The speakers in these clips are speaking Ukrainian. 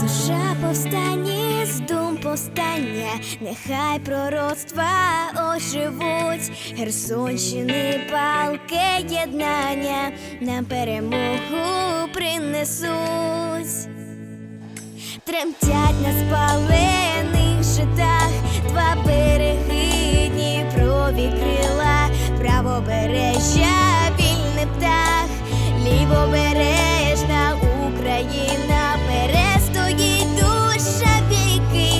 Душа повстані з дум повстання, нехай пророцтва оживуть, Херсонщини палке єднання нам перемогу принесуть. Тремтять на спалених правобережжя, вільний птах, лівобережна Україна, перестоїть душа віки,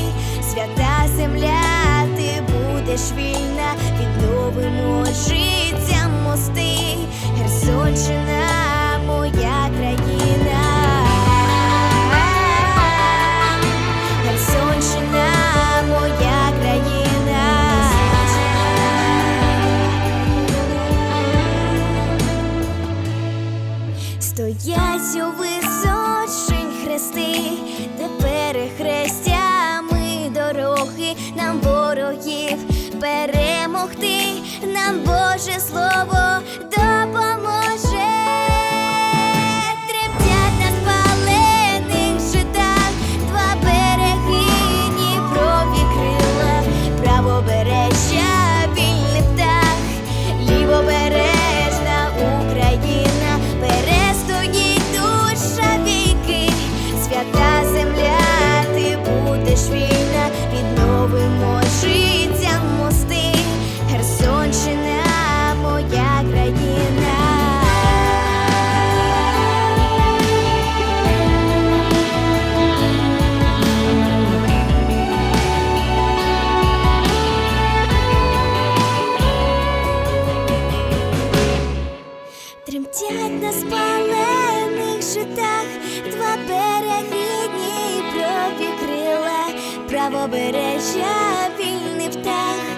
свята земля, ти будеш вільна, відновимо життя мости, Херсонщина, У височень хрести, де перехрестями дороги нам ворогів перемогти, нам Боже Слово допоможе. Тремтять на Тремтять на спалених житах два перехідні пробі крила, правобережжя вільний птах.